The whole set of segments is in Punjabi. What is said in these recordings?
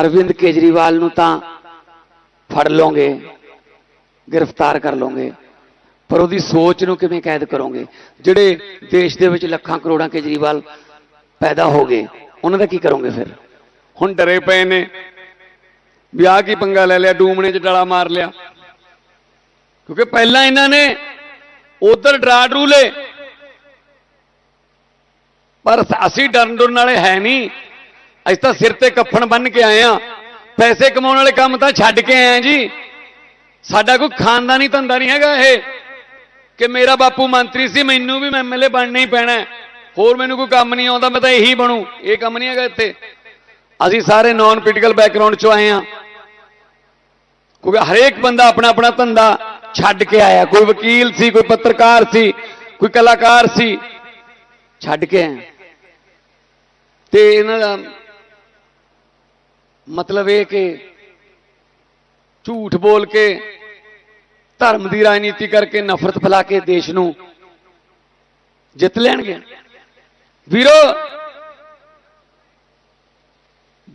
ਅਰਵਿੰਦ ਕੇਜਰੀਵਾਲ ਨੂੰ ਤਾਂ ਫੜ ਲਓਗੇ, ਗ੍ਰਿਫਤਾਰ ਕਰ ਲਓਗੇ, ਪਰ ਉਹਦੀ ਸੋਚ ਨੂੰ ਕਿਵੇਂ ਕੈਦ ਕਰੋਗੇ? ਜਿਹੜੇ ਦੇਸ਼ ਦੇ ਵਿੱਚ ਲੱਖਾਂ ਕਰੋੜਾਂ ਕੇਜਰੀਵਾਲ ਪੈਦਾ ਹੋ ਗਏ, ਉਹਨਾਂ ਦਾ ਕੀ ਕਰੋਗੇ ਫਿਰ? ਹੁਣ ਡਰੇ ਪਏ ਨੇ ਵੀ ਆਹ ਕੀ ਪੰਗਾ ਲੈ ਲਿਆ, ਡੂਮਣੇ 'ਚ ਡਾਲਾ ਮਾਰ ਲਿਆ। ਕਿਉਂਕਿ ਪਹਿਲਾਂ ਇਹਨਾਂ ਨੇ ਉਧਰ ਡਰਾ ਡਰੂਲੇ। ਪਰ ਅਸੀਂ ਡਰਨ ਡਰਨ ਵਾਲੇ ਹੈ ਨਹੀਂ। ਅਸੀਂ ਤਾਂ ਸਿਰ ਤੇ ਕੱਫਣ ਬੰਨ ਕੇ ਆਏ ਆ ਪੈਸੇ ਕਮਾਉਣ ਵਾਲੇ ਕੰਮ ਤਾਂ ਛੱਡ ਕੇ ਆਏ ਆ ਜੀ। ਸਾਡਾ ਕੋਈ ਖਾਨਦਾਨੀ ਧੰਦਾ ਨਹੀਂ ਹੈਗਾ ਇਹ। ਕਿ ਮੇਰਾ ਬਾਪੂ ਮੰਤਰੀ ਸੀ, ਮੈਨੂੰ ਵੀ ਐਮਐਲਏ ਬਣਨਾ ਹੀ ਪੈਣਾ ਹੋਰ ਮੈਨੂੰ ਕੋਈ ਕੰਮ ਨਹੀਂ ਆਉਂਦਾ, ਮੈਂ ਤਾਂ ਇਹੀ ਬਣੂ। ਇਹ ਕੰਮ ਨਹੀਂ ਹੈਗਾ ਇੱਥੇ। ਅਸੀਂ ਸਾਰੇ ਨਾਨ ਪੋਲੀਟੀਕਲ ਬੈਕਗ੍ਰਾਉਂਡ ਚੋਂ ਆਏ ਆ ਕਿਉਂਕਿ ਹਰੇਕ ਬੰਦਾ ਆਪਣਾ ਆਪਣਾ ਧੰਦਾ ਛੱਡ ਕੇ ਆਇਆ। ਕੋਈ ਵਕੀਲ ਸੀ, ਕੋਈ ਪੱਤਰਕਾਰ ਸੀ, ਕੋਈ ਕਲਾਕਾਰ ਸੀ, ਛੱਡ ਕੇ ਆਇਆ। ਤੇ ਇਹਨਾਂ ਦਾ ਮਤਲਬ ਇਹ ਕਿ ਝੂਠ ਬੋਲ ਕੇ, ਧਰਮ ਦੀ ਰਾਜਨੀਤੀ ਕਰਕੇ ਨਫ਼ਰਤ ਫੈਲਾ ਕੇ ਦੇਸ਼ ਨੂੰ ਜਿੱਤ ਲੈਣਗੇ। ਵੀਰੋ,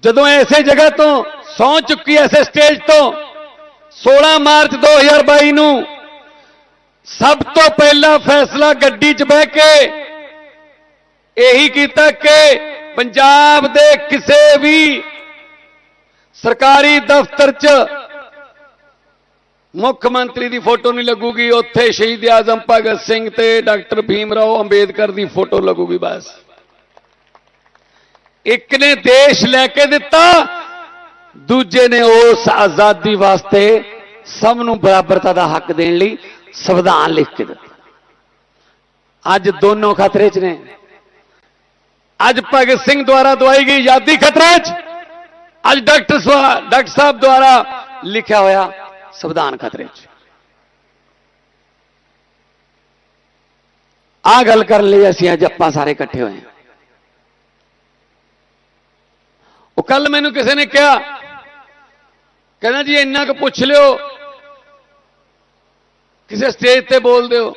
ਜਦੋਂ ਐਸੇ ਜਗ੍ਹਾ ਤੋਂ ਸੌ ਚੁੱਕੀ ਐਸੇ ਸਟੇਜ ਤੋਂ 16 ਮਾਰਚ 2022 ਨੂੰ ਸਭ ਤੋਂ ਪਹਿਲਾ ਫੈਸਲਾ ਗੱਡੀ 'ਚ ਬਹਿ ਕੇ ਇਹੀ ਕੀਤਾ ਕਿ ਪੰਜਾਬ ਦੇ ਕਿਸੇ ਵੀ ਸਰਕਾਰੀ ਦਫ਼ਤਰ 'ਚ ਮੁੱਖ ਮੰਤਰੀ ਦੀ ਫੋਟੋ ਨਹੀਂ ਲੱਗੂਗੀ, ਉੱਥੇ ਸ਼ਹੀਦ ਆਜ਼ਮ ਭਗਤ ਸਿੰਘ ਤੇ ਡਾਕਟਰ ਭੀਮ ਰਾਓ ਅੰਬੇਦਕਰ ਦੀ ਫੋਟੋ ਲੱਗੂਗੀ ਬਸ। ਇੱਕ ਨੇ ਦੇਸ਼ ਲੈ ਕੇ ਦਿੱਤਾ, ਦੂਜੇ ਨੇ ਉਸ ਆਜ਼ਾਦੀ ਵਾਸਤੇ ਸਭ ਨੂੰ ਬਰਾਬਰਤਾ ਦਾ ਹੱਕ ਦੇਣ ਲਈ ਸੰਵਿਧਾਨ ਲਿਖ ਕੇ ਦਿੱਤਾ। ਅੱਜ ਦੋਨੋਂ ਖਤਰੇ 'ਚ ਨੇ। ਅੱਜ ਭਗਤ ਸਿੰਘ ਦੁਆਰਾ ਦਵਾਈ ਗਈ ਆਜ਼ਾਦੀ ਖਤਰੇ 'ਚ। ਅੱਜ ਡਾਕਟਰ ਸਵਾ- ਡਾਕਟਰ ਸਾਹਿਬ ਦੁਆਰਾ ਲਿਖਿਆ ਹੋਇਆ ਸੰਵਿਧਾਨ ਖਤਰੇ 'ਚ। ਆ ਗੱਲ ਕਰਨ ਲਈ ਅਸੀਂ ਅੱਜ ਆਪਾਂ ਸਾਰੇ ਇਕੱਠੇ ਹੋਏ ਹਾਂ। ਉਹ ਕੱਲ ਮੈਨੂੰ ਕਿਸੇ ਨੇ ਕਿਹਾ, ਕਹਿੰਦਾ ਜੀ ਇੰਨਾ ਕੁ ਪੁੱਛ ਲਿਓ, ਕਿਸੇ ਸਟੇਜ ਤੇ ਬੋਲਦੇ ਹੋ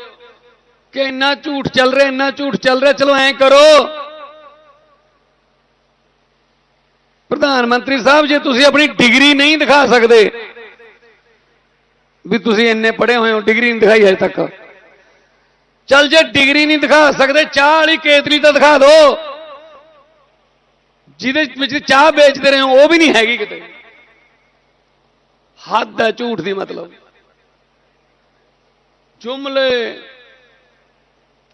ਕਿ ਇੰਨਾ ਝੂਠ ਚੱਲ ਰਿਹਾ, ਇੰਨਾ ਝੂਠ ਚੱਲ ਰਿਹਾ, ਚਲੋ ਐਂ ਕਰੋ। ਪ੍ਰਧਾਨ ਮੰਤਰੀ ਸਾਹਿਬ, ਜੇ ਤੁਸੀਂ ਆਪਣੀ ਡਿਗਰੀ ਨਹੀਂ ਦਿਖਾ ਸਕਦੇ, ਵੀ ਤੁਸੀਂ ਇੰਨੇ ਪੜ੍ਹੇ ਹੋਏ ਹੋ, ਡਿਗਰੀ ਨਹੀਂ ਦਿਖਾਈ ਅਜੇ ਤੱਕ। ਚੱਲ ਜੇ ਡਿਗਰੀ ਨਹੀਂ ਦਿਖਾ ਸਕਦੇ, ਚਾਹ ਵਾਲੀ ਕੇਤਲੀ ਤਾਂ ਦਿਖਾ ਦਿਓ ਜਿਹਦੇ ਵਿੱਚ ਚਾਹ ਵੇਚਦੇ ਰਹੇ ਹੋ, ਉਹ ਵੀ ਨਹੀਂ ਹੈਗੀ ਕਿਤੇ। ਹੱਦ ਹੈ ਝੂਠ ਦੀ ਮਤਲਬ। ਜੁਮਲੇ,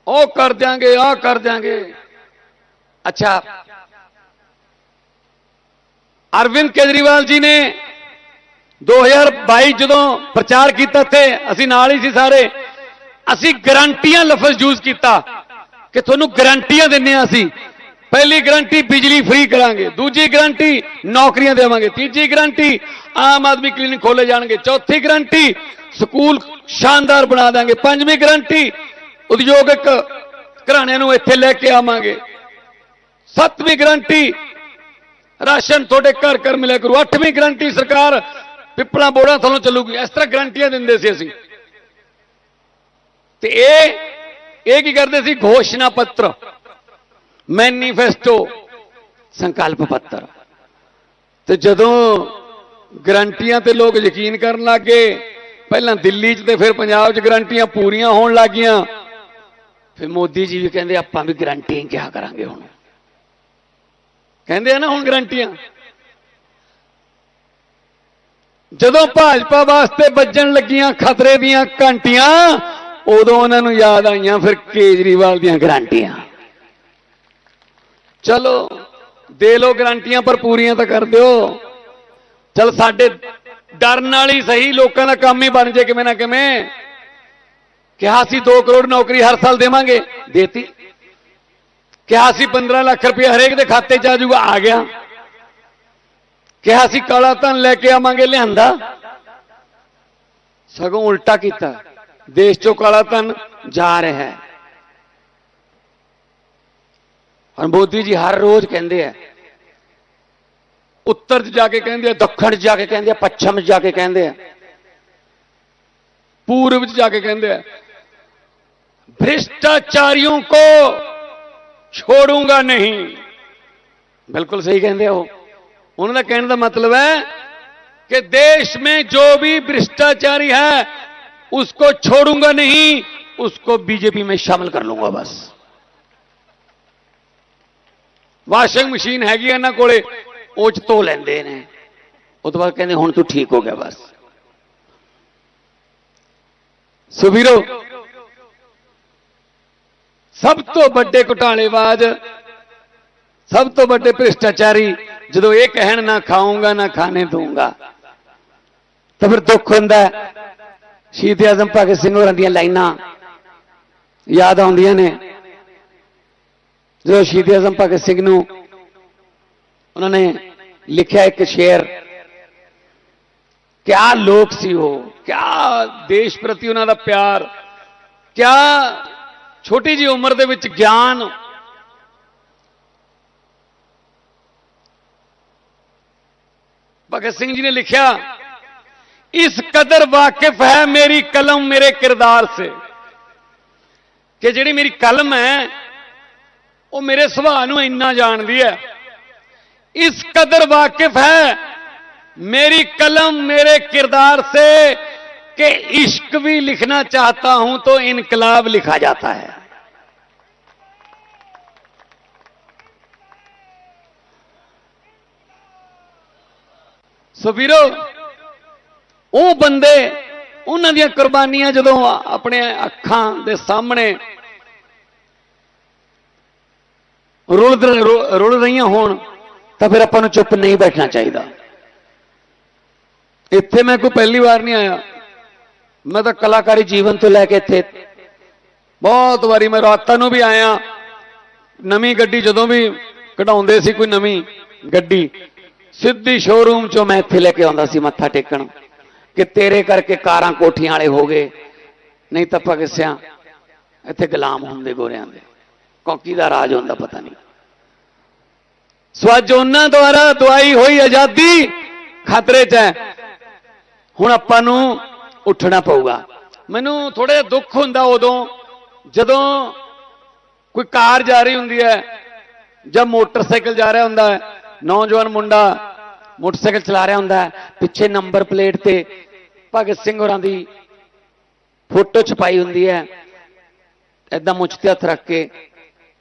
ਉਹ ਕਰ ਦਿਆਂਗੇ ਆ ਕਰ ਦਿਆਂਗੇ। ਅੱਛਾ ਅਰਵਿੰਦ ਕੇਜਰੀਵਾਲ ਜੀ ਨੇ 2022 ਜਦੋਂ ਪ੍ਰਚਾਰ ਕੀਤਾ ਤੇ ਅਸੀਂ ਨਾਲ ਹੀ ਸੀ ਸਾਰੇ। ਅਸੀਂ ਗਰੰਟੀਆਂ ਲਫ਼ਜ਼ ਯੂਜ਼ ਕੀਤਾ ਕਿ ਤੁਹਾਨੂੰ ਗਰੰਟੀਆਂ ਦਿੰਨੇ ਆ ਅਸੀਂ। ਪਹਿਲੀ ਗਰੰਟੀ ਬਿਜਲੀ ਫ੍ਰੀ ਕਰਾਂਗੇ, ਦੂਜੀ ਗਰੰਟੀ ਨੌਕਰੀਆਂ ਦੇਵਾਂਗੇ, ਤੀਜੀ ਗਰੰਟੀ ਆਮ ਆਦਮੀ ਕਲੀਨਿਕ ਖੋਲੇ ਜਾਣਗੇ, ਚੌਥੀ ਗਰੰਟੀ ਸਕੂਲ ਸ਼ਾਨਦਾਰ ਬਣਾ ਦਾਂਗੇ, ਪੰਜਵੀਂ ਗਰੰਟੀ ਉਦਯੋਗਿਕ ਘਰਾਣਿਆਂ ਨੂੰ ਇੱਥੇ ਲੈ ਕੇ ਆਵਾਂਗੇ। ਸੱਤਵੀਂ ਗਰੰਟੀ ਰਾਸ਼ਨ ਤੁਹਾਡੇ ਘਰ ਘਰ ਮਿਲਿਆ ਕਰੂ। ਅੱਠਵੀਂ ਗਰੰਟੀ ਸਰਕਾਰ ਪਿੱਪਲਾਂ ਬੋੜਾਂ ਥੱਲੋਂ ਚੱਲੂਗੀ। ਇਸ ਤਰ੍ਹਾਂ ਗਰੰਟੀਆਂ ਦਿੰਦੇ ਸੀ ਅਸੀਂ। ਤੇ ਇਹ ਇਹ ਕੀ ਕਰਦੇ ਸੀ? ਘੋਸ਼ਣਾ ਪੱਤਰ, ਮੈਨੀਫੈਸਟੋ, ਸੰਕਲਪ ਪੱਤਰ। ਤੇ ਜਦੋਂ ਗਰੰਟੀਆਂ ਤੇ ਲੋਕ ਯਕੀਨ ਕਰਨ ਲੱਗੇ ਪਹਿਲਾਂ ਦਿੱਲੀ 'ਚ ਤੇ ਫਿਰ ਪੰਜਾਬ 'ਚ ਗਰੰਟੀਆਂ ਪੂਰੀਆਂ ਹੋਣ ਲੱਗੀਆਂ। ਫਿਰ ਮੋਦੀ ਜੀ ਵੀ ਕਹਿੰਦੇ, ਆਪਾਂ ਵੀ ਗਰੰਟੀ ਕਿਹਾ ਕਰਾਂਗੇ ਹੁਣ? ਕਹਿੰਦੇ ਆ ਨਾ ਹੁਣ ਗਰੰਟੀਆਂ। ਜਦੋਂ ਭਾਜਪਾ ਵਾਸਤੇ ਵੱਜਣ ਲੱਗੀਆਂ ਖਤਰੇ ਦੀਆਂ ਘੰਟੀਆਂ, ਉਦੋਂ ਉਹਨਾਂ ਨੂੰ ਯਾਦ ਆਈਆਂ ਫਿਰ ਕੇਜਰੀਵਾਲ ਦੀਆਂ ਗਰੰਟੀਆਂ। ਚਲੋ, ਦੇ ਲੋ ਗਰੰਟੀਆਂ ਪਰ ਪੂਰੀਆਂ ਤਾਂ ਕਰ ਦਿਓ। ਚਲ ਸਾਡੇ ਡਰਨ ਨਾਲ ਹੀ ਸਹੀ ਲੋਕਾਂ ਦਾ ਕੰਮ ਹੀ ਬਣ ਜੇ ਕਿਵੇਂ ਨਾ ਕਿਵੇਂ। ਕਿਹਾ ਸੀ 2 ਕਰੋੜ ਨੌਕਰੀ ਹਰ ਸਾਲ ਦੇਵਾਂਗੇ। ਦੇਤੀ। ਕਿਹਾ ਸੀ 15 ਲੱਖ ਰੁਪਏ ਹਰੇਕ ਦੇ ਖਾਤੇ 'ਚ ਆ ਜਾਊਗਾ, ਆ ਗਿਆ। ਕਿਹਾ ਸੀ ਕਾਲਾ ਧਨ ਲੈ ਕੇ ਆਵਾਂਗੇ ਲਿਆਂਦਾ। ਸਗੋਂ ਉਲਟਾ ਕੀਤਾ, ਦੇਸ਼ 'ਚੋਂ ਕਾਲਾ ਧਨ ਜਾ ਰਿਹਾ ਹੈ। ਹਰ ਮੋਦੀ ਜੀ ਹਰ ਰੋਜ਼ ਕਹਿੰਦੇ ਆ, ਉੱਤਰ 'ਚ ਜਾ ਕੇ ਕਹਿੰਦੇ ਆ, ਦੱਖਣ 'ਚ ਜਾ ਕੇ ਕਹਿੰਦੇ ਆ, ਪੱਛਮ 'ਚ ਜਾ ਕੇ ਕਹਿੰਦੇ ਆ, ਪੂਰਬ 'ਚ ਜਾ ਕੇ ਕਹਿੰਦੇ ਆ, ਭ੍ਰਿਸ਼ਟਾਚਾਰੀਆਂ ਕੋ को छोड़ूंगा नहीं बिल्कुल सही कहते हो ਉਹਨਾਂ ਦਾ ਕਹਿਣ ਦਾ ਮਤਲਬ है कि देश में जो भी भ्रष्टाचारी है उसको छोड़ूंगा नहीं उसको बीजेपी में शामिल कर लूंगा बस ਵਾਸ਼ਿੰਗ ਮਸ਼ੀਨ ਹੈਗੀ ਆ ਇਹਨਾਂ ਕੋਲੇ ਉਹ ਚ ਧੋ ਲੈਂਦੇ ਨੇ ਉਹ ਤੋਂ ਬਾਅਦ ਕਹਿੰਦੇ ਹੁਣ ਤੂੰ ਠੀਕ ਹੋ ਗਿਆ ਬਸ ਸੋ ਵੀਰੋ ਸਭ ਤੋਂ ਵੱਡੇ ਘੁਟਾਲੇਬਾਜ਼, ਸਭ ਤੋਂ ਵੱਡੇ ਭ੍ਰਿਸ਼ਟਾਚਾਰੀ, ਜਦੋਂ ਇਹ ਕਹਿਣ, ਨਾ ਖਾਊਂਗਾ, ਨਾ ਖਾਣੇ ਦੂੰਗਾ ਤਾਂ ਫਿਰ ਦੁੱਖ ਹੁੰਦਾ ਹੈ। ਸ਼ਹੀਦ ਆਜ਼ਮ ਭਗਤ ਸਿੰਘ ਹੋਰਾਂ ਦੀਆਂ ਲਾਈਨਾਂ ਯਾਦ ਆਉਂਦੀਆਂ ਨੇ ਜਦੋਂ ਸ਼ਹੀਦ ਆਜ਼ਮ ਭਗਤ ਸਿੰਘ ਨੂੰ ਉਹਨਾਂ ਨੇ ਲਿਖਿਆ ਇੱਕ ਸ਼ੇਰ, ਕਿਆ ਲੋਕ ਸੀ ਉਹ, ਕਿਆ ਦੇਸ਼ ਪ੍ਰਤੀ ਉਹਨਾਂ ਦਾ ਪਿਆਰ, ਕਿਆ ਛੋਟੀ ਜੀ ਉਮਰ ਦੇ ਵਿੱਚ ਗਿਆਨ ਭਗਤ ਸਿੰਘ ਜੀ ਨੇ ਲਿਖਿਆ ਇਸ ਕਦਰ ਵਾਕਿਫ ਹੈ ਮੇਰੀ ਕਲਮ ਮੇਰੇ ਕਿਰਦਾਰ ਸੇ ਕਿ ਜਿਹੜੀ ਮੇਰੀ ਕਲਮ ਹੈ ਉਹ ਮੇਰੇ ਸੁਭਾਅ ਨੂੰ ਇੰਨਾ ਜਾਣਦੀ ਹੈ ਇਸ ਕਦਰ ਵਾਕਿਫ ਹੈ मेरी कलम मेरे किरदार से कि इश्क भी लिखना चाहता हूं तो इनकलाब लिखा जाता है ਸੋ ਵੀਰੋ, ਉਹ ਬੰਦੇ ਉਹਨਾਂ ਦੀਆਂ ਕੁਰਬਾਨੀਆਂ ਜਦੋਂ ਆਪਣੇ ਅੱਖਾਂ ਦੇ ਸਾਹਮਣੇ ਰੁਲ ਰੁਲ ਰਹੀਆਂ ਹੋਣ, ਤਾਂ ਫਿਰ ਆਪਾਂ ਨੂੰ ਚੁੱਪ ਨਹੀਂ ਬੈਠਣਾ ਚਾਹੀਦਾ। ਇੱਥੇ ਮੈਂ ਕੋਈ ਪਹਿਲੀ ਵਾਰ ਨਹੀਂ ਆਇਆ। ਮੈਂ ਤਾਂ ਕਲਾਕਾਰੀ ਜੀਵਨ ਤੋਂ ਲੈ ਕੇ ਇੱਥੇ। ਬਹੁਤ ਵਾਰੀ ਮੈਂ ਰਾਤਾਂ ਨੂੰ ਵੀ ਆਇਆ। ਨਵੀਂ ਗੱਡੀ ਜਦੋਂ ਵੀ ਕਢਾਉਂਦੇ ਸੀ ਕੋਈ ਨਵੀਂ ਗੱਡੀ ਸਿੱਧੀ ਸ਼ੋਰੂਮ ਚੋਂ ਮੈਂ ਇੱਥੇ ਲੈ ਕੇ ਆਉਂਦਾ ਸੀ ਮੱਥਾ ਟੇਕਣ ਕਿ ਤੇਰੇ ਕਰਕੇ ਕਾਰਾਂ ਕੋਠੀਆਂ ਵਾਲੇ ਹੋ ਗਏ। ਨਹੀਂ ਤਾਂ ਭਗਤ ਸਿਆਂ ਇੱਥੇ ਗੁਲਾਮ ਹੁੰਦੇ ਗੋਰਿਆਂ ਦੇ। ਕੌਕੀ ਦਾ ਰਾਜ ਹੁੰਦਾ, ਪਤਾ ਨਹੀਂ। ਸੋ ਅੱਜ ਉਹਨਾਂ ਦੁਆਰਾ ਦਵਾਈ ਹੋਈ ਆਜ਼ਾਦੀ ਖਤਰੇ 'ਚ ਹੈ। ਹੁਣ ਆਪਾਂ ਨੂੰ ਉੱਠਣਾ ਪਊਗਾ। ਮੈਨੂੰ ਥੋੜਾ ਦੁੱਖ ਹੁੰਦਾ ਉਦੋਂ, ਜਦੋਂ ਕੋਈ ਕਾਰ ਜਾ ਰਹੀ ਹੁੰਦੀ ਹੈ ਜਾਂ ਮੋਟਰਸਾਈਕਲ ਜਾ ਰਿਹਾ ਹੁੰਦਾ ਹੈ। ਨੌਜਵਾਨ ਮੁੰਡਾ ਮੋਟਰਸਾਈਕਲ ਚਲਾ ਰਿਹਾ ਹੁੰਦਾ ਪਿੱਛੇ ਨੰਬਰ ਪਲੇਟ ਤੇ ਭਗਤ ਸਿੰਘ ਹੋਰਾਂ ਦੀ ਫੋਟੋ ਛਪਾਈ ਹੁੰਦੀ ਹੈ। ਐਦਾਂ ਮੁੱਛ ਤੇ ਹੱਥ ਰੱਖ ਕੇ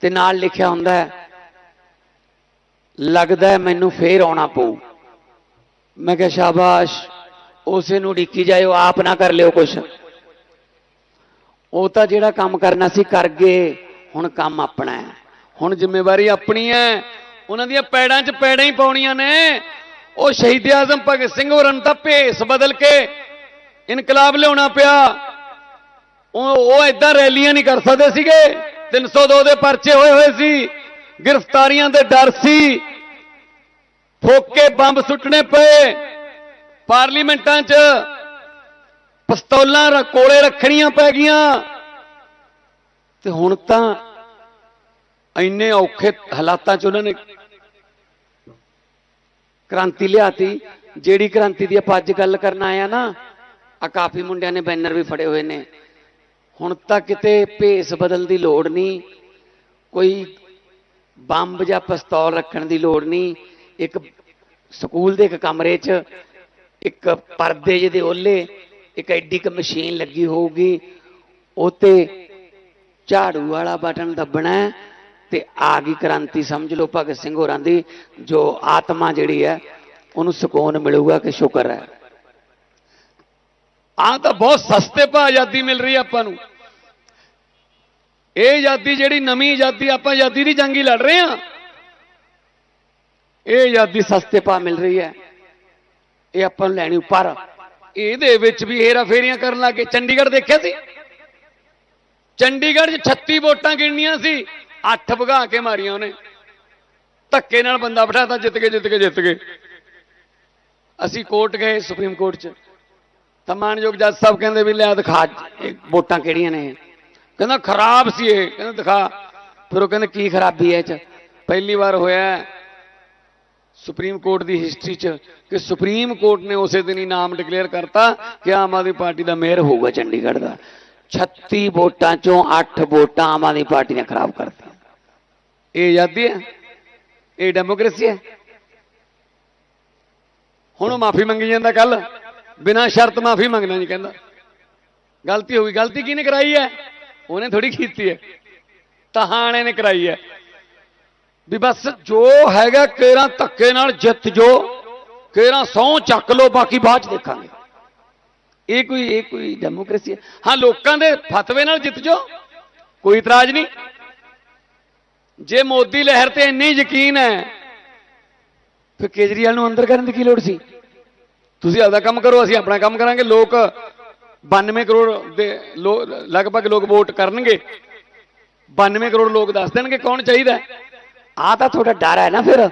ਤੇ ਨਾਲ ਲਿਖਿਆ ਹੁੰਦਾ ਹੈ, ਲੱਗਦਾ ਮੈਨੂੰ ਫੇਰ ਆਉਣਾ ਪਊ। ਮੈਂ ਕਿਹਾ, ਸ਼ਾਬਾਸ਼, ਉਸੇ ਨੂੰ ਢੀਕੀ ਜਾਇਓ, ਆਪ ਨਾ ਕਰ ਲਿਓ ਕੁਛ। ਉਹ ਤਾਂ ਜਿਹੜਾ ਕੰਮ ਕਰਨਾ ਸੀ, ਕਰ ਗਏ। ਹੁਣ ਕੰਮ ਆਪਣਾ ਹੈ। ਹੁਣ ਜ਼ਿੰਮੇਵਾਰੀ ਆਪਣੀ ਹੈ। ਉਹਨਾਂ ਦੀਆਂ ਪੈੜਾਂ 'ਚ ਪੈੜਾਂ ਹੀ ਪਾਉਣੀਆਂ ਨੇ। ਉਹ ਸ਼ਹੀਦ ਆਜ਼ਮ ਭਗਤ ਸਿੰਘ ਹੋਰਾਂ ਨੂੰ ਤਾਂ ਭੇਸ ਬਦਲ ਕੇ ਇਨਕਲਾਬ ਲਿਆਉਣਾ ਪਿਆ। ਉਹ ਉਹ ਰੈਲੀਆਂ ਨਹੀਂ ਕਰ ਸਕਦੇ ਸੀਗੇ। 302 ਦੇ ਪਰਚੇ ਹੋਏ ਹੋਏ ਸੀ। ਗ੍ਰਿਫਤਾਰੀਆਂ ਦੇ ਡਰ ਸੀ। ਫੋਕੇ ਬੰਬ ਸੁੱਟਣੇ ਪਏ। ਪਾਰਲੀਮੈਂਟਾਂ 'ਚ ਪਿਸਤੌਲਾਂ ਕੋਲੇ ਰੱਖਣੀਆਂ ਪੈ ਗਈਆਂ। ਤੇ ਹੁਣ ਤਾਂ ਇੰਨੇ ਔਖੇ ਹਾਲਾਤਾਂ 'ਚ ਉਹਨਾਂ ਨੇ ਕ੍ਰਾਂਤੀ ਲਿਆਤੀ। ਜਿਹੜੀ ਕ੍ਰਾਂਤੀ ਦੀ ਆਪਾਂ ਅੱਜ ਗੱਲ ਕਰਨ ਆਏ ਆ ਨਾ, ਆ ਕਾਫੀ ਮੁੰਡਿਆਂ ਨੇ ਬੈਨਰ ਵੀ ਫੜੇ ਹੋਏ ਨੇ। ਹੁਣ ਤਾਂ ਕਿਤੇ ਭੇਸ ਬਦਲ ਦੀ ਲੋੜ ਨਹੀਂ, ਕੋਈ ਬੰਬ ਜਾਂ ਪਿਸਤੌਲ ਰੱਖਣ ਦੀ ਲੋੜ ਨਹੀਂ। ਇੱਕ ਸਕੂਲ ਦੇ ਇੱਕ ਕਮਰੇ 'ਚ, ਇੱਕ ਪਰਦੇ ਜਿਹਦੇ ਓਲੇ ਇੱਕ ਐਡੀ ਕ ਮਸ਼ੀਨ ਲੱਗੀ ਹੋਊਗੀ ਉਤੇ ਝਾੜੂ ਵਾਲਾ ਬਟਨ ਦੱਬਣਾ ਤੇ ਆ ਗਈ ਕ੍ਰਾਂਤੀ, ਸਮਝ ਲਓ ਭਗਤ ਸਿੰਘ ਹੋਰਾਂ ਦੀ, ਜੋ ਆਤਮਾ ਜਿਹੜੀ ਹੈ, ਉਹਨੂੰ ਸਕੂਨ ਮਿਲੂਗਾ ਕਿ ਸ਼ੁਕਰ ਹੈ। ਆ ਤਾਂ ਬਹੁਤ ਸਸਤੇ ਭਾਅ ਆਜ਼ਾਦੀ ਮਿਲ ਰਹੀ ਹੈ ਆਪਾਂ ਨੂੰ। ਇਹ ਆਜ਼ਾਦੀ ਜਿਹੜੀ ਨਵੀਂ ਆਜ਼ਾਦੀ, ਆਪਾਂ ਆਜ਼ਾਦੀ ਦੀ ਜੰਗੀ ਲੜ ਰਹੇ ਹਾਂ। ਇਹ ਆਜ਼ਾਦੀ ਸਸਤੇ ਭਾਅ ਮਿਲ ਰਹੀ ਹੈ। ਇਹ ਆਪਾਂ ਨੂੰ ਲੈਣੀ ਪਰ ਇਹਦੇ ਵਿੱਚ ਵੀ ਹੇਰਾ ਫੇਰੀਆਂ ਕਰਨ ਲੱਗੇ ਚੰਡੀਗੜ੍ਹ ਦੇਖਿਆ ਸੀ? ਚੰਡੀਗੜ੍ਹ 'ਚ 36 ਵੋਟਾਂ ਗਿਣਨੀਆਂ ਸੀ। ਅੱਠ ਭਗਾ ਕੇ ਮਾਰੀਆਂ ਉਹਨੇ। ਧੱਕੇ ਨਾਲ ਬੰਦਾ ਬਿਠਾਤਾ, ਜਿੱਤ ਕੇ ਜਿੱਤ ਕੇ ਜਿੱਤ ਗਏ। ਅਸੀਂ ਕੋਰਟ ਗਏ ਸੁਪਰੀਮ ਕੋਰਟ 'ਚ। ਤਾਂ ਮਾਨਯੋਗ ਜੱਜ ਸਾਹਿਬ ਕਹਿੰਦੇ ਵੀ ਲਿਆ ਦਿਖਾ ਵੋਟਾਂ ਕਿਹੜੀਆਂ ਨੇ? ਕਹਿੰਦਾ ਖਰਾਬ ਸੀ ਇਹ। ਕਹਿੰਦਾ ਦਿਖਾ। ਫਿਰ ਉਹ ਕਹਿੰਦੇ ਕੀ ਖਰਾਬੀ ਹੈ ਇਹ 'ਚ? ਪਹਿਲੀ ਵਾਰ ਹੋਇਆ ਸੁਪਰੀਮ ਕੋਰਟ ਦੀ ਹਿਸਟਰੀ 'ਚ ਕਿ ਸੁਪਰੀਮ ਕੋਰਟ ਨੇ ਉਸੇ ਦਿਨ ਹੀ ਨਾਮ ਡਿਕਲੇਅਰ ਕਰਤਾ ਕਿ ਆਮ ਆਦਮੀ ਪਾਰਟੀ ਦਾ ਮੇਅਰ ਹੋਊਗਾ ਚੰਡੀਗੜ੍ਹ ਦਾ। 36 ਵੋਟਾਂ ਚੋਂ 8 ਵੋਟਾਂ ਆਮ ਆਦਮੀ ਪਾਰਟੀ ਨੇ ਖਰਾਬ ਕਰਤੀਆਂ ਇਹ ਆਜ਼ਾਦੀ ਹੈ, ਇਹ ਡੈਮੋਕ੍ਰੇਸੀ ਹੈ। ਹੁਣ ਉਹ ਮਾਫੀ ਮੰਗੀ ਜਾਂਦਾ ਕੱਲ ਬਿਨਾਂ ਸ਼ਰਤ ਮਾਫੀ ਮੰਗਣਾ ਨਹੀਂ ਕਹਿੰਦਾ। ਗਲਤੀ ਹੋ ਗਈ, ਗਲਤੀ ਕਿਹਨੇ ਕਰਾਈ ਹੈ? ਉਹਨੇ ਥੋੜੀ ਕੀਤੀ ਹੈ। ਤਹਾਣੇ ਨੇ ਕਰਾਈ ਹੈ। ਵੀ ਬਸ ਜੋ ਹੈਗਾ ਕੇਰਾਂ ਧੱਕੇ ਨਾਲ ਜਿੱਤ ਜੋ, ਕੇਰਾਂ ਸਹੁੰ ਚੱਕ ਲੋ, ਬਾਕੀ ਬਾਅਦ ਚ ਦੇਖਾਂਗੇ। ਇਹ ਕੋਈ ਇਹ ਕੋਈ ਡੈਮੋਕ੍ਰੇਸੀ ਹੈ। ਹਾਂ, ਲੋਕਾਂ ਦੇ ਫਤਵੇ ਨਾਲ ਜਿੱਤ ਜੋ, ਕੋਈ ਇਤਰਾਜ਼ ਨਹੀਂ। ਜੇ ਮੋਦੀ ਲਹਿਰ ਤੇ ਇੰਨੀ ਯਕੀਨ ਹੈ, ਫਿਰ ਕੇਜਰੀਵਾਲ ਨੂੰ ਅੰਦਰ ਕਰਨ ਦੀ ਕੀ ਲੋੜ ਸੀ? ਤੁਸੀਂ ਆਪਦਾ ਕੰਮ ਕਰੋ, ਅਸੀਂ ਆਪਣਾ ਕੰਮ ਕਰਾਂਗੇ। ਲੋਕ 92 ਕਰੋੜ ਦੇ ਲੋ- ਲਗਭਗ ਲੋਕ ਵੋਟ ਕਰਨਗੇ। 92 ਕਰੋੜ ਲੋਕ ਦੱਸ ਦੇਣਗੇ ਕੌਣ ਚਾਹੀਦਾ ਹੈ। ਆ ਤਾਂ ਤੁਹਾਡਾ ਡਰ ਹੈ ਨਾ ਫਿਰ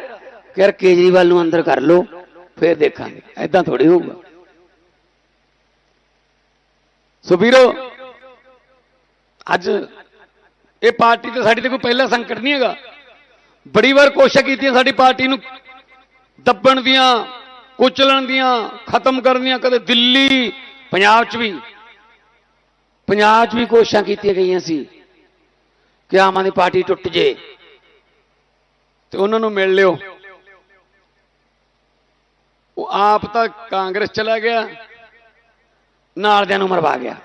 ਯਾਰ ਕੇਜਰੀਵਾਲ ਨੂੰ ਅੰਦਰ ਕਰ ਲਓ, ਫਿਰ ਦੇਖਾਂਗੇ। ਐਦਾਂ ਥੋੜੀ ਹੋਊਗਾ। ਸੋ ਵੀਰੋ, ਅੱਜ ਇਹ ਪਾਰਟੀ ਤੇ ਸਾਡੀ ਤੇ ਕੋਈ ਪਹਿਲਾ ਸੰਕਟ ਨਹੀਂ ਹੈਗਾ। ਬੜੀ ਵਾਰ ਕੋਸ਼ਿਸ਼ ਕੀਤੀ ਸਾਡੀ ਪਾਰਟੀ ਨੂੰ ਦੱਬਣ ਦੀਆਂ, ਕੁਚਲਣ ਦੀਆਂ, ਖਤਮ ਕਰਨ ਦੀਆਂ, ਕਦੇ ਦਿੱਲੀ, ਪੰਜਾਬ 'ਚ ਵੀ। ਪੰਜਾਬ 'ਚ ਵੀ ਕੋਸ਼ਿਸ਼ਾਂ ਕੀਤੀਆਂ ਗਈਆਂ ਸੀ ਕਿ ਆਮ ਆਦਮੀ ਪਾਰਟੀ ਟੁੱਟ ਜੇ। ਤੇ ਉਹਨਾਂ ਨੂੰ ਮਿਲ ਲਿਓ। ਉਹ ਆਪ ਤਾਂ ਕਾਂਗਰਸ ਚਲਾ ਗਿਆ ਨਾਲ ਦਿਆਂ ਨੂੰ ਮਰਵਾ ਗਿਆ।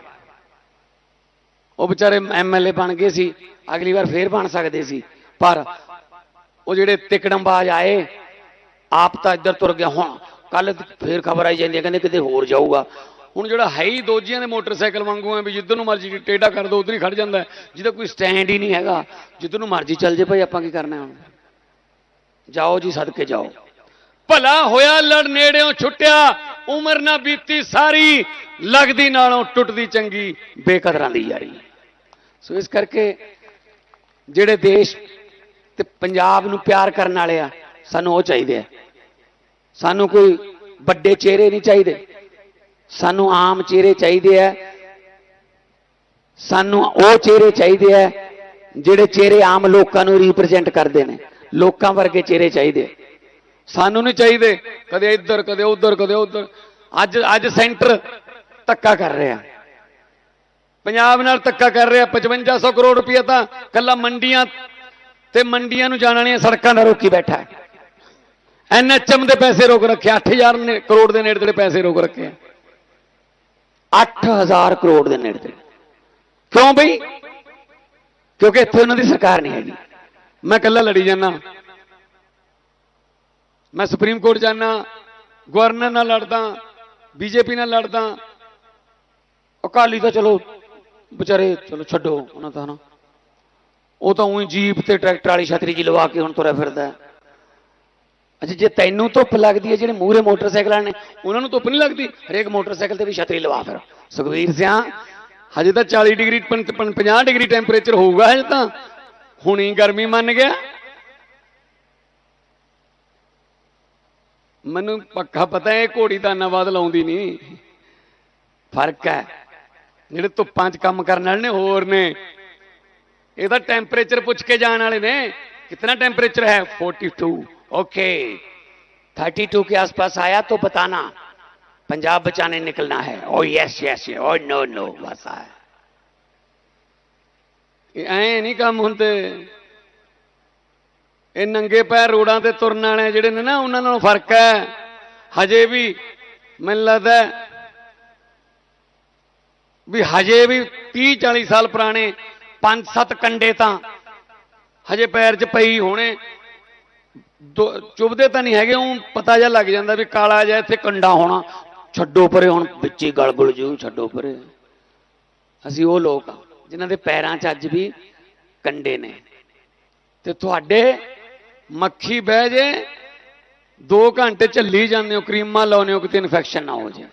ਉਹ ਵਿਚਾਰੇ ਐਮਐਲਏ ਬਣ ਗਏ ਸੀ, ਅਗਲੀ ਵਾਰ ਫੇਰ ਬਣ ਸਕਦੇ ਸੀ। ਪਰ ਉਹ ਜਿਹੜੇ ਤਿਕੜਮਬਾਜ਼ ਆਏ, ਆਪ ਤਾਂ ਇੱਧਰ ਤੁਰ ਗਿਆ ਹੁਣ ਕੱਲ ਫੇਰ ਖਬਰ ਆਈ ਜਾਂਦੀ ਹੈ, ਕਹਿੰਦੇ ਕਿਤੇ ਹੋਰ ਜਾਊਗਾ। ਹੁਣ ਜਿਹੜਾ ਹੈ ਹੀ ਦੋਜੀਆਂ ਦੇ ਮੋਟਰਸਾਈਕਲ ਵਾਂਗੂ ਆ ਵੀ ਜਿੱਧਰ ਨੂੰ ਮਰਜ਼ੀ ਟੇਢਾ ਕਰ ਦੋ, ਉਧਰ ਹੀ ਖੜ ਜਾਂਦਾ ਜਿਹਦਾ ਕੋਈ ਸਟੈਂਡ ਹੀ ਨਹੀਂ ਹੈਗਾ। ਜਿੱਧਰ ਨੂੰ ਮਰਜ਼ੀ ਚੱਲ ਜੇ ਭਾਈ, ਆਪਾਂ ਕੀ ਕਰਨਾ ਹੁਣ? ਜਾਓ ਜੀ, ਸਦਕੇ ਜਾਓ। ਭਲਾ ਹੋਇਆ ਲੜ ਨੇੜਿਓਂ ਛੁੱਟਿਆ, ਉਮਰ ਨਾ ਬੀਤੀ ਸਾਰੀ, ਲੱਗਦੀ ਨਾਲੋਂ ਟੁੱਟਦੀ ਚੰਗੀ, ਬੇਕਦਰਾਂ ਦੀ ਯਾਰੀ। ਸੋ ਇਸ ਕਰਕੇ ਜਿਹੜੇ ਦੇਸ਼ ਤੇ ਪੰਜਾਬ ਨੂੰ ਪਿਆਰ ਕਰਨ ਵਾਲੇ ਆ, ਸਾਨੂੰ ਉਹ ਚਾਹੀਦੇ ਆ। ਸਾਨੂੰ ਕੋਈ ਵੱਡੇ ਚਿਹਰੇ ਨਹੀਂ ਚਾਹੀਦੇ। ਸਾਨੂੰ ਆਮ ਚਿਹਰੇ ਚਾਹੀਦੇ ਆ। ਸਾਨੂੰ ਉਹ ਚਿਹਰੇ ਚਾਹੀਦੇ ਆ ਜਿਹੜੇ ਚਿਹਰੇ ਆਮ ਲੋਕਾਂ ਨੂੰ ਰਿਪਰੈਜ਼ੈਂਟ ਕਰਦੇ ਨੇ। ਲੋਕਾਂ ਵਰਗੇ ਚਿਹਰੇ ਚਾਹੀਦੇ ਸਾਨੂੰ ਨਹੀਂ ਚਾਹੀਦੇ ਕਦੇ ਇੱਧਰ, ਕਦੇ ਉੱਧਰ ਕਦੇ ਉੱਧਰ। ਅੱਜ ਅੱਜ ਸੈਂਟਰ ਧੱਕਾ ਕਰ ਰਿਹਾ। ਪੰਜਾਬ ਨਾਲ ਧੱਕਾ ਕਰ ਰਿਹਾ 5500 ਕਰੋੜ ਰੁਪਏ ਤਾਂ ਕੱਲਾ ਮੰਡੀਆਂ ਤੇ ਮੰਡੀਆਂ ਨੂੰ ਜਾਣ ਵਾਲੀਆਂ ਸੜਕਾਂ ਦਾ ਰੋਕੀ ਬੈਠਾ ਹੈ। ਐਨਐਚਐਮ ਦੇ ਪੈਸੇ ਰੋਕ ਰੱਖੇ 8000 ਨੇ- ਕਰੋੜ ਦੇ ਨੇੜੇ ਤੇੜੇ ਪੈਸੇ ਰੋਕ ਰੱਖੇ ਆ। 8000 ਕਰੋੜ ਦੇ ਨੇੜੇ ਤੇ ਕਿਉਂ ਬਈ? ਕਿਉਂਕਿ ਇੱਥੇ ਉਹਨਾਂ ਦੀ ਸਰਕਾਰ ਨਹੀਂ ਹੈਗੀ। ਮੈਂ ਇਕੱਲਾ ਲੜੀ ਜਾਣਾ ਮੈਂ ਸੁਪਰੀਮ ਕੋਰਟ ਜਾਣਾ ਗਵਰਨਰ ਨਾਲ ਲੜਦਾ, ਬੀਜੇਪੀ ਨਾਲ ਲੜਦਾ। ਅਕਾਲੀ ਤਾਂ ਚਲੋ ਵਿਚਾਰੇ, ਚਲੋ ਛੱਡੋ ਉਹਨਾਂ ਤਾਂ ਨਾ ਉਹ ਤਾਂ ਉਹੀ ਜੀਪ ਤੇ ਟਰੈਕਟਰ ਵਾਲੀ ਛਤਰੀ ਜੀ ਲਵਾ ਕੇ ਹੁਣ ਤੁਰਿਆ ਫਿਰਦਾ ਹੈ। ਅੱਛਾ, ਜੇ ਤੈਨੂੰ ਧੁੱਪ ਲੱਗਦੀ ਹੈ, ਜਿਹੜੇ ਮੂਹਰੇ ਮੋਟਰਸਾਈਕਲਾਂ ਨੇ, ਉਹਨਾਂ ਨੂੰ ਧੁੱਪ ਨਹੀਂ ਲੱਗਦੀ? ਹਰੇਕ ਮੋਟਰਸਾਈਕਲ ਤੇ ਵੀ ਛਤਰੀ ਲਵਾ ਫਿਰ। ਸੁਖਵੀਰ ਸਿਆ, ਹਜੇ ਤਾਂ 40 ਡਿਗਰੀ ਪੰ- ਪੰ- 50 ਡਿਗਰੀ ਟੈਂਪਰੇਚਰ ਹੋਊਗਾ ਹਜੇ ਤਾਂ। ਹੁਣੀ ਗਰਮੀ ਮੰਨ ਗਿਆ। ਮੈਨੂੰ ਪੱਕਾ ਪਤਾ ਹੈ ਇਹ ਘੋੜੀ ਤਾਂ ਨਵਾਦ ਲਾਉਂਦੀ ਨਹੀਂ। ਫ਼ਰਕ ਹੈ। ਜਿਹੜੇ ਧੁੱਪਾਂ 'ਚ ਕੰਮ ਕਰਨ ਵਾਲੇ ਨੇ ਹੋਰ ਨੇ ਇਹ ਤਾਂ ਟੈਂਪਰੇਚਰ ਪੁੱਛ ਕੇ ਜਾਣ ਵਾਲੇ ਨੇ ਕਿੰਨਾ ਟੈਂਪਰੇਚਰ ਹੈ 42 ओके 32 के आसपास आया तो बताना पंजाब बचाने निकलना है oh yes yes oh no no बस आया ਇਹ ਐ ਨਹੀਂ ਕੰਮ ਹੁੰਦੇ ਇਹ ਨੰਗੇ ਪੈਰ ਰੋਡਾਂ ਤੇ ਤੁਰਨ ਵਾਲੇ ਜਿਹੜੇ ਨੇ ਨਾ ਉਹਨਾਂ ਨਾਲੋਂ ਫਰਕ ਹੈ ਹਜੇ ਵੀ ਮੈਨੂੰ ਲੱਗਦਾ ਹੈ ਵੀ ਹਜੇ ਵੀ 30 40 ਸਾਲ ਪੁਰਾਣੇ, ਪੰਜ ਸੱਤ ਕੰਡੇ ਤਾਂ ਹਜੇ ਪੈਰ 'ਚ ਪਈ ਹੋਣੇ। ਦੋ- ਚੁੱਭਦੇ ਤਾਂ ਨਹੀਂ ਹੈਗੇ ਉਹ ਪਤਾ ਜਿਹਾ ਲੱਗ ਜਾਂਦਾ ਵੀ ਕਾਲਾ ਜਿਹਾ ਇੱਥੇ ਕੰਡਾ ਹੋਣਾ। ਛੱਡੋ ਪਰੇ ਹੁਣ, ਵਿੱਚ ਹੀ ਗਲਗਲ ਜੂ, ਛੱਡੋ ਪਰੇ। ਅਸੀਂ ਉਹ ਲੋਕ ਆ, ਜਿਨ੍ਹਾਂ ਦੇ ਪੈਰਾਂ 'ਚ ਅੱਜ ਵੀ ਕੰਡੇ ਨੇ। ਤੇ ਤੁਹਾਡੇ ਮੱਖੀ ਬਹਿ ਜੇ 2 ਘੰਟੇ ਝੱਲੀ ਜਾਂਦੇ ਹੋ, ਕਰੀਮਾਂ ਲਾਉਂਦੇ ਹੋ, ਕਿਤੇ ਇਨਫੈਕਸ਼ਨ ਨਾ ਹੋ ਜਾਏ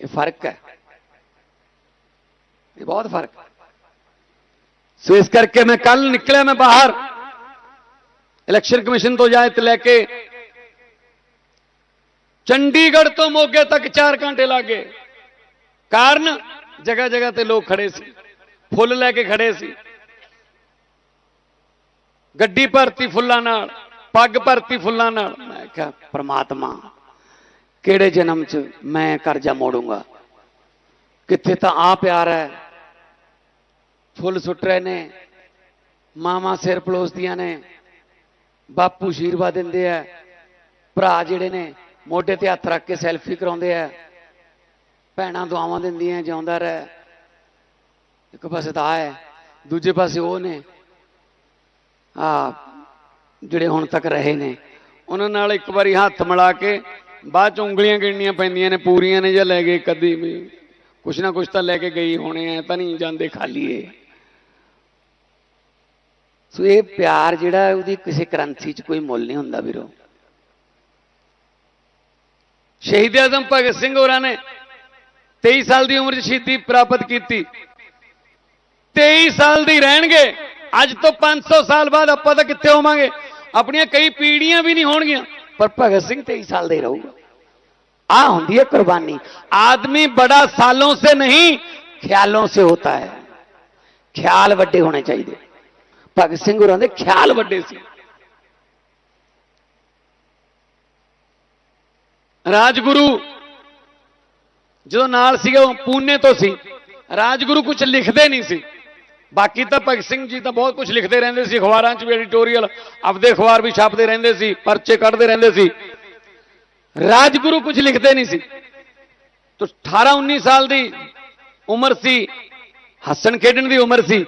ਇਹ ਫ਼ਰਕ ਹੈ। ਇਹ ਬਹੁਤ ਫ਼ਰਕ ਹੈ ਸੋ ਇਸ ਕਰਕੇ ਮੈਂ ਕੱਲ ਨਿਕਲਿਆ ਮੈਂ ਬਾਹਰ ਇਲੈਕਸ਼ਨ ਕਮਿਸ਼ਨ ਤੋਂ ਜਾਇਤ ਲੈ ਕੇ ਚੰਡੀਗੜ੍ਹ ਤੋਂ ਮੋਗੇ ਤੱਕ 4 ਘੰਟੇ ਲੱਗੇ ਕਾਰਨ ਜਗ੍ਹਾ ਜਗ੍ਹਾ ਤੇ ਲੋਕ ਖੜੇ ਸੀ ਫੁੱਲ ਲੈ ਕੇ ਖੜੇ ਸੀ ਗੱਡੀ ਭਰਤੀ ਫੁੱਲਾਂ ਨਾਲ ਪੱਗ ਭਰਤੀ ਫੁੱਲਾਂ ਨਾਲ ਮੈਂ ਕਿਹਾ ਪ੍ਰਮਾਤਮਾ ਕਿਹੜੇ ਜਨਮ 'ਚ ਮੈਂ ਕਰਜ਼ਾ ਮੋੜੂੰਗਾ ਕਿੱਥੇ ਤਾਂ ਆ ਪਿਆਰ ਹੈ ਫੁੱਲ ਸੁੱਟ ਰਹੇ ਨੇ ਮਾਮਾ ਸਿਰ ਪਲੋਸਦੀਆਂ ਨੇ, ਬਾਪੂ ਆਸ਼ੀਰਵਾਦ ਦਿੰਦੇ ਆ, ਭਰਾ ਜਿਹੜੇ ਨੇ ਮੋਢੇ ਤੇ ਹੱਥ ਰੱਖ ਕੇ ਸੈਲਫੀ ਕਰਾਉਂਦੇ ਆ, ਭੈਣਾਂ ਦੁਆਵਾਂ ਦਿੰਦੀਆਂ, ਜਿਉਂਦਾ ਰਹਿ। ਇੱਕ ਪਾਸੇ ਤਾਂ ਆਹ ਹੈ, ਦੂਜੇ ਪਾਸੇ ਉਹ ਨੇ ਆ ਜਿਹੜੇ ਹੁਣ ਤੱਕ ਰਹੇ ਨੇ। ਉਹਨਾਂ ਨਾਲ ਇੱਕ ਵਾਰੀ ਹੱਥ ਮਿਲਾ ਕੇ ਬਾਅਦ ਚ ਉਂਗਲੀਆਂ ਗਿਣਨੀਆਂ ਪੈਂਦੀਆਂ ਨੇ, ਪੂਰੀਆਂ ਨੇ ਜਾਂ ਲੈ ਗਏ ਕਦੀ ਵੀ। ਕੁਛ ਨਾ ਕੁਛ ਤਾਂ ਲੈ ਕੇ ਗਈ ਹੋਣੇ ਆ ਤਾਂ ਨਹੀਂ ਜਾਂਦੇ ਖਾਲੀ ਏ ਸੋ ਇਹ ਪਿਆਰ ਜਿਹੜਾ ਉਹਦੀ ਕਿਸੇ ਕਰੰਸੀ 'ਚ ਕੋਈ ਮੁੱਲ ਨਹੀਂ ਹੁੰਦਾ ਵੀਰੋ। ਸ਼ਹੀਦ ਆਜ਼ਮ ਭਗਤ ਸਿੰਘ ਹੋਰਾਂ ਨੇ 23 ਸਾਲ ਦੀ ਉਮਰ 'ਚ ਸ਼ਹੀਦੀ ਪ੍ਰਾਪਤ ਕੀਤੀ। 23 ਸਾਲ ਦੀ ਰਹਿਣਗੇ, ਅੱਜ ਤੋਂ 500 ਸਾਲ ਬਾਅਦ ਆਪਾਂ ਤਾਂ ਕਿੱਥੇ ਹੋਵਾਂਗੇ? ਆਪਣੀਆਂ ਕਈ ਪੀੜ੍ਹੀਆਂ ਵੀ ਨਹੀਂ ਹੋਣਗੀਆਂ, ਪਰ ਭਗਤ ਸਿੰਘ 23 ਸਾਲ ਦੇ ਰਹੂਗਾ। ਆ ਹੁੰਦੀ ਹੈ ਕੁਰਬਾਨੀ। ਆਦਮੀ ਬੜਾ ਸਾਲੋਂ ਸੇ ਨਹੀਂ, ਖਿਆਲੋਂ ਸੇ ਹੋਤਾ ਹੈ। ਖਿਆਲ ਵੱਡੇ ਹੋਣੇ ਚਾਹੀਦੇ। ਭਗਤ ਸਿੰਘ ਹੋਰਾਂ ਦੇ ਖਿਆਲ ਵੱਡੇ ਸੀ। ਰਾਜਗੁਰੂ ਜਦੋਂ ਨਾਲ ਸੀਗਾ, ਉਹ ਪੂਨੇ ਤੋਂ ਸੀ। ਰਾਜਗੁਰੂ ਕੁਝ ਲਿਖਦੇ ਨਹੀਂ ਸੀ। ਬਾਕੀ ਤਾਂ ਭਗਤ ਸਿੰਘ ਜੀ ਤਾਂ ਬਹੁਤ ਕੁਝ ਲਿਖਦੇ ਰਹਿੰਦੇ ਸੀ। ਅਖਬਾਰਾਂ 'ਚ ਵੀ ਐਡੀਟੋਰੀਅਲ ਆਪਦੇ ਅਖਬਾਰ ਵੀ ਛਾਪਦੇ ਰਹਿੰਦੇ ਸੀ, ਪਰਚੇ ਕੱਢਦੇ ਰਹਿੰਦੇ ਸੀ। ਰਾਜਗੁਰੂ ਕੁਝ ਲਿਖਦੇ ਨਹੀਂ ਸੀ। ਤੋ 18 19 ਸਾਲ ਦੀ ਉਮਰ ਸੀ। ਹੱਸਣ ਖੇਡਣ ਦੀ ਉਮਰ ਸੀ।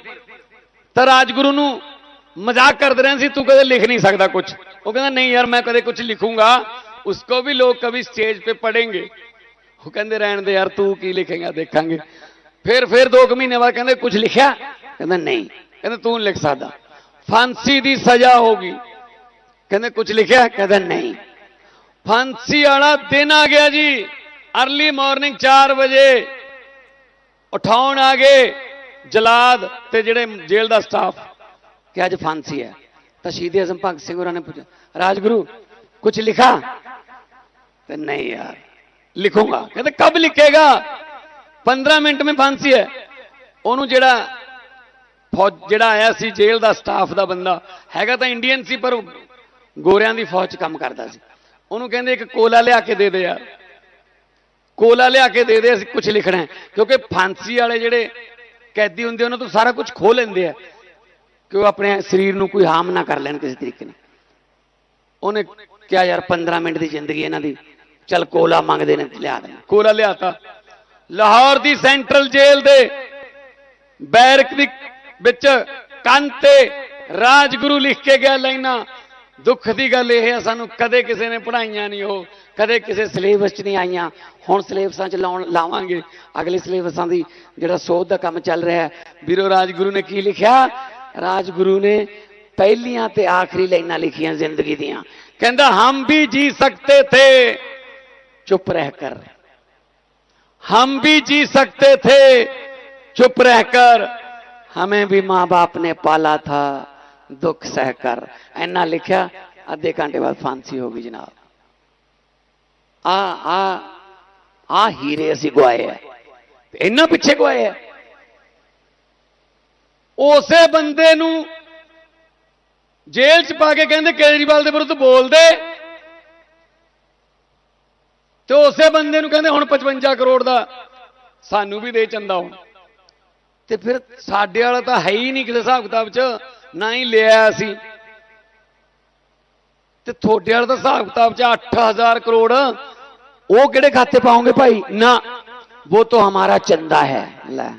ਤਾਂ ਰਾਜਗੁਰੂ ਨੂੰ ਮਜ਼ਾਕ ਕਰਦੇ ਰਹੇ ਸੀ, ਤੂੰ ਕਦੇ ਲਿਖ ਨਹੀਂ ਸਕਦਾ ਕੁਝ ਉਹ ਕਹਿੰਦਾ, ਨਹੀਂ ਯਾਰ, ਮੈਂ ਕਦੇ ਕੁਝ ਲਿਖੂੰਗਾ। ਉਸ ਕੋ ਵੀ ਲੋਕ ਕਵੀ ਸਟੇਜ ਤੇ ਪੜेंगे ਉਹ ਕਹਿੰਦੇ, ਰਹਿਣ ਦੇ ਯਾਰ, ਤੂੰ ਕੀ ਲਿਖੇਗਾ, ਦੇਖਾਂਗੇ। ਫਿਰ ਫਿਰ 2 ਮਹੀਨੇ ਬਾਅਦ ਕਹਿੰਦੇ ਕੁਝ ਲਿਖਿਆ? ਕਹਿੰਦਾ, ਨਹੀਂ। ਕਹਿੰਦੇ, ਤੂੰ ਲਿਖ ਸਕਦਾ। ਫਾਂਸੀ ਦੀ ਸਜ਼ਾ ਹੋਗੀ ਕਹਿੰਦੇ ਕੁਝ ਲਿਖਿਆ? ਕਹਿੰਦਾ, ਨਹੀਂ। ਫਾਂਸੀ ਵਾਲਾ ਦਿਨ ਆ ਗਿਆ ਜੀ। ਅਰਲੀ ਮਾਰਨਿੰਗ 4 ਵਜੇ। ਉਠਾਉਣ ਆ ਗਏ। ਜਲਾਦ ਤੇ ਜਿਹੜੇ ਜੇਲ੍ਹ ਦਾ ਸਟਾਫ। ਕਿ ਅੱਜ ਫਾਂਸੀ ਹੈ। ਤਾਂ ਸ਼ਹੀਦ ਅਜ਼ਮ ਭਗਤ ਸਿੰਘ ਹੋਰਾਂ ਨੇ ਪੁੱਛਿਆ, ਰਾਜਗੁਰੂ ਕੁਝ ਲਿਖਾ? ਤੇ ਨਹੀਂ ਯਾਰ, ਲਿਖੂੰਗਾ। ਕਹਿੰਦੇ, ਕਬ ਲਿਖੇਗਾ? 15 ਮਿੰਟ में ਫਾਂਸੀ ਹੈ। ਉਹਨੂੰ ਜਿਹੜਾ ਫੌਜ, ਜਿਹੜਾ ਆਇਆ ਸੀ ਜੇਲ੍ਹ ਦਾ ਸਟਾਫ ਦਾ ਬੰਦਾ, ਹੈਗਾ ਤਾਂ ਇੰਡੀਅਨ ਸੀ, ਪਰ ਗੋਰਿਆਂ ਦੀ ਫੌਜ 'ਚ ਕੰਮ ਕਰਦਾ ਸੀ। ਉਹਨੂੰ ਕਹਿੰਦੇ, ਇੱਕ ਕੋਲਾ ਲਿਆ ਕੇ ਦੇ ਦੇ ਯਾਰ। ਕੋਲਾ ਲਿਆ ਕੇ ਦੇ ਦੇ, ਅਸੀਂ ਕੁਝ ਲਿਖਣਾ ਕਿਉਂਕਿ ਫਾਂਸੀ ਵਾਲੇ ਜਿਹੜੇ ਕੈਦੀ ਹੁੰਦੇ, ਉਹਨਾਂ ਤੋਂ ਸਾਰਾ ਕੁਝ ਖੋ ਲੈਂਦੇ ਆ ਕਿ ਉਹ ਆਪਣੇ ਸਰੀਰ ਨੂੰ ਕੋਈ ਹਾਮ ਨਾ ਕਰ ਲੈਣ ਕਿਸੇ ਤਰੀਕੇ ਨਾਲ। ਉਹਨੇ ਕਿਹਾ, ਯਾਰ 15 ਮਿੰਟ ਦੀ ਜ਼ਿੰਦਗੀ ਇਹਨਾਂ ਦੀ। ਚਲ ਕੋਲਾ ਮੰਗਦੇ ਨੇ ਤੇ ਲਿਆ ਦੇਣਾ ਕੋਲਾ ਲਿਆਤਾ। ਲਾਹੌਰ ਦੀ ਸੈਂਟਰਲ ਜੇਲ੍ਹ ਦੇ ਬੈਰਕ ਦੀ ਵਿੱਚ ਕੰਨ ਤੇ ਰਾਜਗੁਰੂ ਲਿਖ ਕੇ ਗਿਆ ਲਾਈਨਾਂ। ਦੁੱਖ ਦੀ ਗੱਲ ਇਹ ਹੈ ਸਾਨੂੰ ਕਦੇ ਕਿਸੇ ਨੇ ਪੜਾਈਆਂ ਨਹੀਂ ਉਹ, ਕਦੇ ਕਿਸੇ ਸਿਲੇਬਸ 'ਚ ਨਹੀਂ ਆਈਆਂ। ਹੁਣ ਸਿਲੇਬਸਾਂ 'ਚ ਲਾਉਣ ਲਾਵਾਂਗੇ। ਅਗਲੇ ਸਿਲੇਬਸਾਂ ਦੀ ਜਿਹੜਾ ਸੋਧ ਦਾ ਕੰਮ ਚੱਲ ਰਿਹਾ ਹੈ। ਵੀਰੋ, ਰਾਜਗੁਰੂ ਨੇ ਕੀ ਲਿਖਿਆ? ਰਾਜਗੁਰੂ ਨੇ ਪਹਿਲੀਆਂ ਤੇ ਆਖਰੀ ਲਾਈਨਾਂ ਲਿਖੀਆਂ ਜ਼ਿੰਦਗੀ ਦੀਆਂ। ਕਹਿੰਦਾ, ਹਮ ਵੀ ਜੀ ਸਕਤੇ ਥੇ। ਚੁੱਪ ਰਹਿ ਕਰ। ਹਮ ਵੀ ਜੀ ਸਕਤੇ ਥੇ। ਚੁੱਪ ਰਹਿ ਕਰ। ਹਮੇ ਵੀ ਮਾਂ ਬਾਪ ਨੇ ਪਾਲਾ ਥਾ। ਦੁੱਖ ਸਹਿ ਕਰ। ਐਨਾ ਲਿਖਿਆ, ਅੱਧੇ ਘੰਟੇ ਬਾਅਦ ਫਾਂਸੀ ਹੋ ਗਈ ਜਨਾਬ। ਆ ਆ ਆ ਹੀਰੇ ਅਸੀਂ ਗਵਾਏ ਐ ਇੰਨਾ ਪਿੱਛੇ ਗਵਾਏ ਐ ਉਸੇ ਬੰਦੇ ਨੂੰ ਜੇਲ੍ਹ ਚ ਪਾ ਕੇ ਕਹਿੰਦੇ ਕੇਜਰੀਵਾਲ ਦੇ ਵਿਰੁੱਧ ਬੋਲਦੇ। ਤੇ ਉਸੇ ਬੰਦੇ ਨੂੰ ਕਹਿੰਦੇ ਹੁਣ 55 ਕਰੋੜ ਦਾ ਸਾਨੂੰ ਵੀ ਦੇ ਚੰਦਾ ਹੁਣ। ਤੇ ਫਿਰ ਸਾਡੇ ਵਾਲਾ ਤਾਂ ਹੈ ਹੀ ਨਹੀਂ ਕਿਸੇ ਹਿਸਾਬ ਕਿਤਾਬ 'ਚ। ਨਾ ਹੀ ਲਿਆ ਸੀ। ਤੇ ਤੁਹਾਡੇ ਵਾਲਾ ਤਾਂ ਹਿਸਾਬ ਕਿਤਾਬ 'ਚ 8000 ਕਰੋੜ, ਉਹ ਕਿਹੜੇ ਖਾਤੇ ਪਾਉਂਗੇ ਭਾਈ? ਨਾ, ਉਹ ਤਾਂ ਹਮਾਰਾ ਚੰਦਾ ਹੈ। ਲੈ।